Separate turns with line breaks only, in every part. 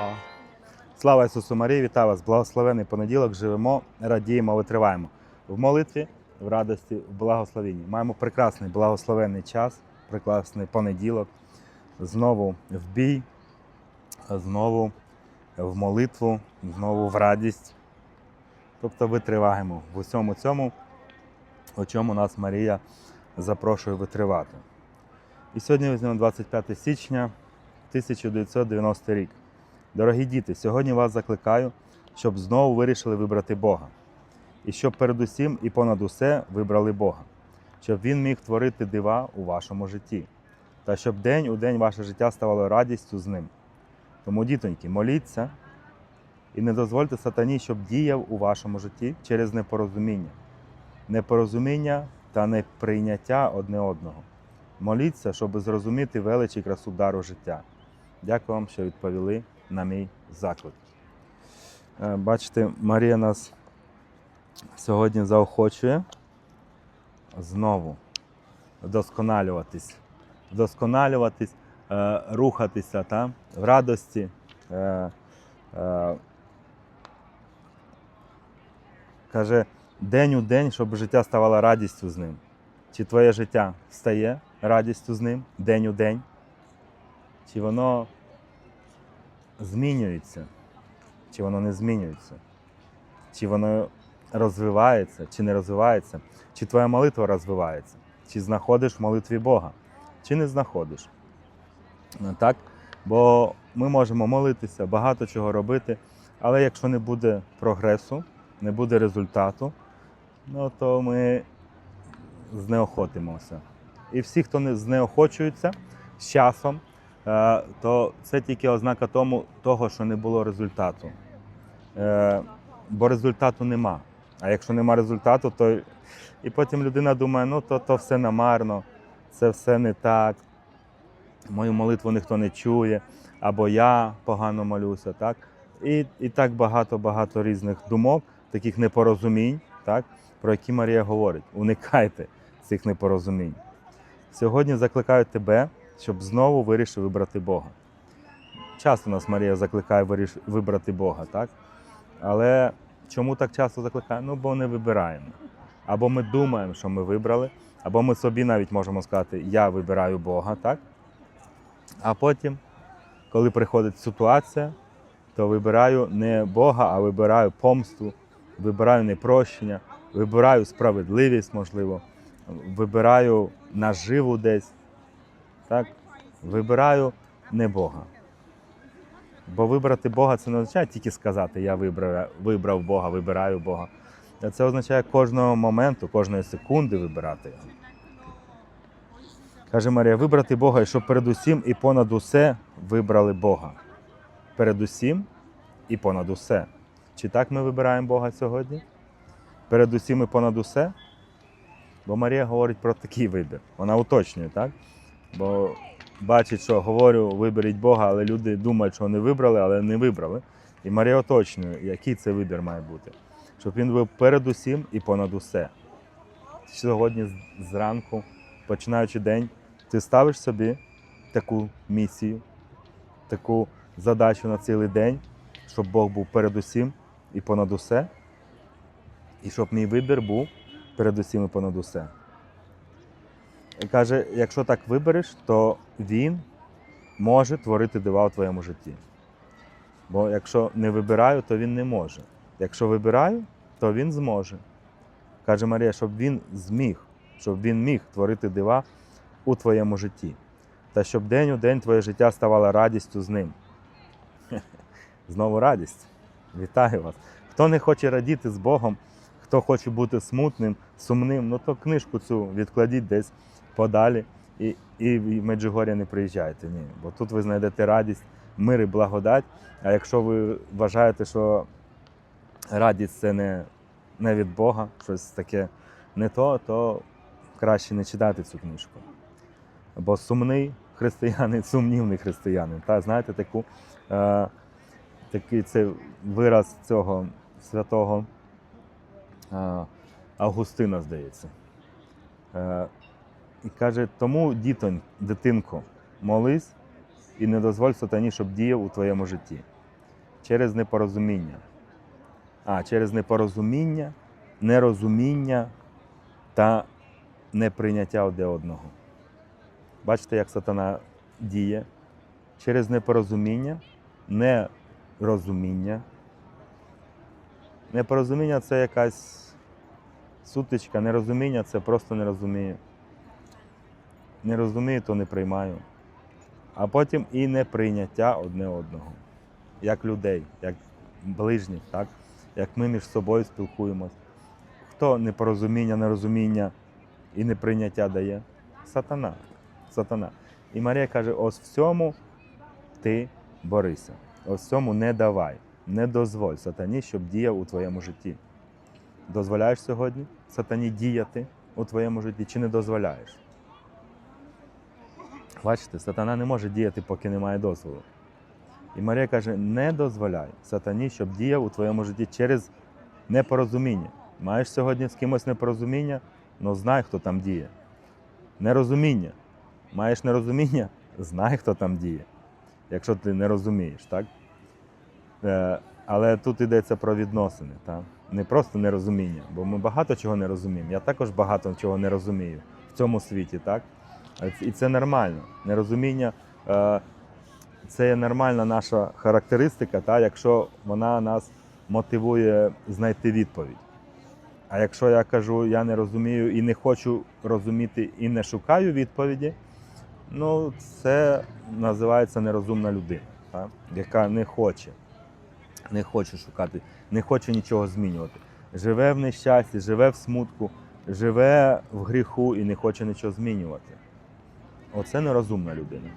Слава. Слава Ісусу Марії, вітаю вас! Благословений понеділок. Живемо, радіємо, витриваємо. В молитві, в радості, в благословенні. Маємо прекрасний благословенний час, прекрасний понеділок. Знову в бій, знову в молитву, знову в радість. Тобто витриваємо в усьому цьому, у чому нас Марія запрошує витривати. І сьогодні візьмемо 25 січня 1990 рік. Дорогі діти, сьогодні вас закликаю, щоб знову вирішили вибрати Бога. І щоб передусім і понад усе вибрали Бога, щоб Він міг творити дива у вашому житті, та щоб день у день ваше життя ставало радістю з ним. Тому, дітоньки, моліться і не дозвольте сатані, щоб діяв у вашому житті через непорозуміння, непорозуміння та неприйняття одне одного. Моліться, щоб зрозуміти велич і красу дару життя. Дякую вам, що відповіли на мій заклик. Е, Бачите, Марія нас сьогодні заохочує знову вдосконалюватись, вдосконалюватись, е, рухатися та, в радості. Е, Каже, день у день, щоб життя ставало радістю з ним. Чи твоє життя стає радістю з ним день у день? Чи воно змінюється, чи воно не змінюється, чи воно розвивається, чи не розвивається, чи твоя молитва розвивається, чи знаходиш в молитві Бога, чи не знаходиш. Ну, Так? Бо ми можемо молитися, багато чого робити, але якщо не буде прогресу, не буде результату, ну то ми знеохотимося. І всі, хто не знеохочується з часом, то це тільки ознака тому, того, що не було результату. Е, Бо результату нема. А якщо нема результату, то і потім людина думає, ну то, то все намарно, це все не так. Мою молитву ніхто не чує, або я погано молюся. Так? І, і так багато-багато різних думок, таких непорозумінь, так? про які Марія говорить. Уникайте цих непорозумінь. Сьогодні закликаю тебе, щоб знову вирішив вибрати Бога. Часто нас Марія закликає виріш- вибрати Бога, так? Але чому так часто закликає? Ну, бо не вибираємо. Або ми думаємо, що ми вибрали, або ми собі навіть можемо сказати, я вибираю Бога, так? А потім, коли приходить ситуація, то вибираю не Бога, а вибираю помсту, вибираю непрощення, вибираю справедливість, можливо, вибираю наживу десь. Так? Вибираю не Бога. Бо вибрати Бога це не означає тільки сказати Я вибрав, вибрав Бога, вибираю Бога. Це означає кожного моменту, кожної секунди вибирати його. Каже Марія, вибрати Бога, і щоб передусім і понад усе вибрали Бога. Передусім і понад усе. Чи так ми вибираємо Бога сьогодні? Передусім і понад усе? Бо Марія говорить про такий вибір. Вона уточнює, так? Бо бачить, що говорю, виберіть Бога, але люди думають, що вони вибрали, але не вибрали. І Марія уточнює, який це вибір має бути. Щоб він був передусім і понад усе. Сьогодні зранку, починаючи день, ти ставиш собі таку місію, таку задачу на цілий день, щоб Бог був передусім і понад усе. І щоб мій вибір був передусім і понад усе. І каже, якщо так вибереш, то він може творити дива у твоєму житті. Бо якщо не вибираю, то він не може. Якщо вибираю, то він зможе. Каже Марія, щоб він зміг, щоб він міг творити дива у твоєму житті. Та щоб день у день твоє життя ставало радістю з ним. Знову радість. Вітаю вас. Хто не хоче радіти з Богом, хто хоче бути смутним, сумним, ну то книжку цю відкладіть десь подалі і, і в Меджугор'я не приїжджайте. Ні. Бо тут ви знайдете радість, мир і благодать. А якщо ви вважаєте, що радість це не, не від Бога, щось таке не то, то краще не читати цю книжку. Бо сумний християнин, сумнівний християнин. Та, знаєте, таку, е, такий це вираз цього святого е, Августина, здається. Е, і каже, тому, дітонь, дитинко, молись і не дозволь сатані, щоб діяв у твоєму житті. через непорозуміння. А, через непорозуміння, нерозуміння та неприйняття одне одного. Бачите, як сатана діє? Через непорозуміння, нерозуміння. Непорозуміння це якась сутичка, нерозуміння це просто не розумію. Не розумію, то не приймаю. А потім і неприйняття одне одного, як людей, як ближніх, так? як ми між собою спілкуємось. Хто непорозуміння, нерозуміння і неприйняття дає? Сатана. Сатана. І Марія каже: ось в цьому ти борися. Ось в цьому не давай, не дозволь сатані, щоб діяв у твоєму житті. Дозволяєш сьогодні сатані діяти у твоєму житті чи не дозволяєш? Бачите, сатана не може діяти, поки немає дозволу. І Марія каже: не дозволяй сатані, щоб діяв у твоєму житті через непорозуміння. Маєш сьогодні з кимось непорозуміння, ну знай, хто там діє. Нерозуміння. Маєш нерозуміння, знай, хто там діє. Якщо ти не розумієш, так? Е, але тут йдеться про відносини, так? не просто нерозуміння, бо ми багато чого не розуміємо. Я також багато чого не розумію в цьому світі, так? І це нормально. Нерозуміння е, це є нормальна наша характеристика, та, якщо вона нас мотивує знайти відповідь. А якщо я кажу, я не розумію і не хочу розуміти і не шукаю відповіді, ну це називається нерозумна людина, та, яка не хоче, не хоче шукати, не хоче нічого змінювати. Живе в нещасті, живе в смутку, живе в гріху і не хоче нічого змінювати. Оце нерозумна людина.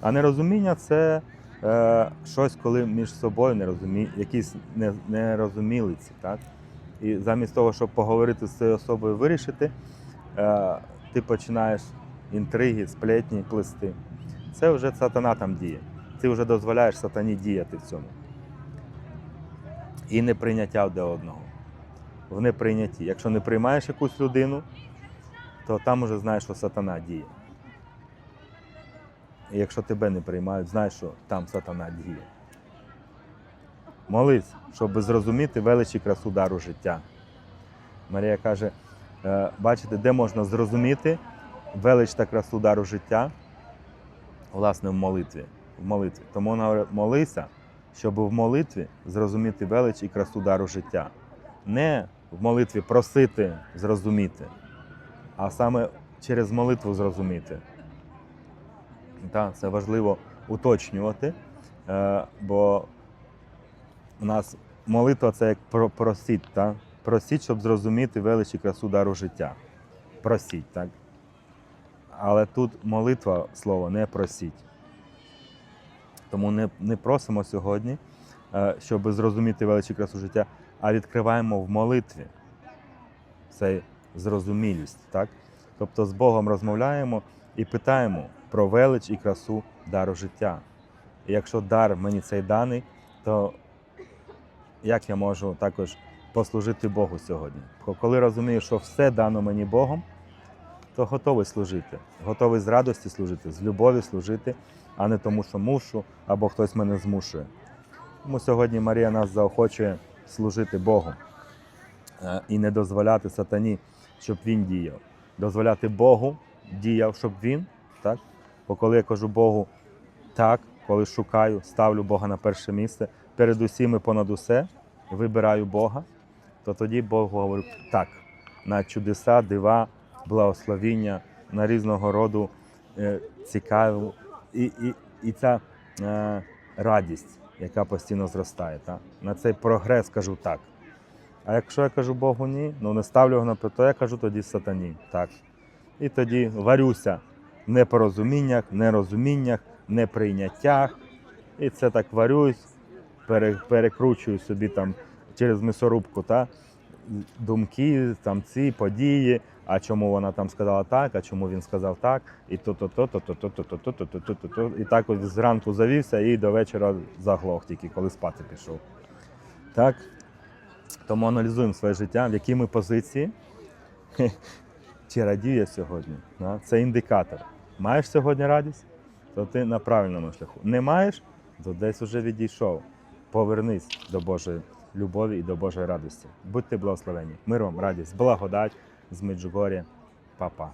А нерозуміння це е, щось, коли між собою не якісь не, нерозумілиці. Так? І замість того, щоб поговорити з цією особою вирішити, е, ти починаєш інтриги, сплетні плести. Це вже сатана там діє. Ти вже дозволяєш сатані діяти в цьому. І неприйняття одне одного. В неприйнятті. Якщо не приймаєш якусь людину, то там уже знаєш, що сатана діє. І якщо тебе не приймають, знай, що там сатана діє. Молись, щоб зрозуміти велич і красу дару життя. Марія каже: е, бачите, де можна зрозуміти велич та красу дару життя? Власне, в молитві. В молитві. Тому вона говорить, молися, щоб в молитві зрозуміти велич і красу дару життя. Не в молитві просити зрозуміти, а саме через молитву зрозуміти. Так, це важливо уточнювати, е, бо у нас молитва це як просіть, так? просіть, щоб зрозуміти велич і красу дару життя. Просіть, так? Але тут молитва слово не просіть. Тому не, не просимо сьогодні, е, щоб зрозуміти велич і красу життя, а відкриваємо в молитві цей зрозумілість. Так? Тобто з Богом розмовляємо і питаємо про велич і красу дару життя. І якщо дар мені цей даний, то як я можу також послужити Богу сьогодні? Коли розумію, що все дано мені Богом, то готовий служити, готовий з радості служити, з любові служити, а не тому, що мушу або хтось мене змушує. Тому сьогодні Марія нас заохочує служити Богу е, і не дозволяти сатані, щоб він діяв. Дозволяти Богу діяв, щоб він, так? Бо коли я кажу Богу так, коли шукаю, ставлю Бога на перше місце, перед усім і понад усе вибираю Бога, то тоді Бог говорить так на чудеса, дива, благословіння, на різного роду е, цікаву і, і, і ця е, радість, яка постійно зростає. Та? На цей прогрес кажу так. А якщо я кажу Богу ні, ну не ставлю його на то я кажу тоді сатані. Так. І тоді варюся непорозуміннях, нерозуміннях, неприйняттях. І це так варюсь, перекручую собі там через мисорубку та, думки, там ці події, а чому вона там сказала так, а чому він сказав так, і то, то, то, то, то, то, то, то, то, то, то, то, то. І так от зранку завівся і до вечора заглох тільки, коли спати пішов. Так? Тому аналізуємо своє життя, в якій ми позиції, чи радію сьогодні. Це індикатор. Маєш сьогодні радість, то ти на правильному шляху. Не маєш, то десь вже відійшов. Повернись до Божої любові і до Божої радості. Будьте благословені. Миром, радість, благодать з Меджугорі, Па-па.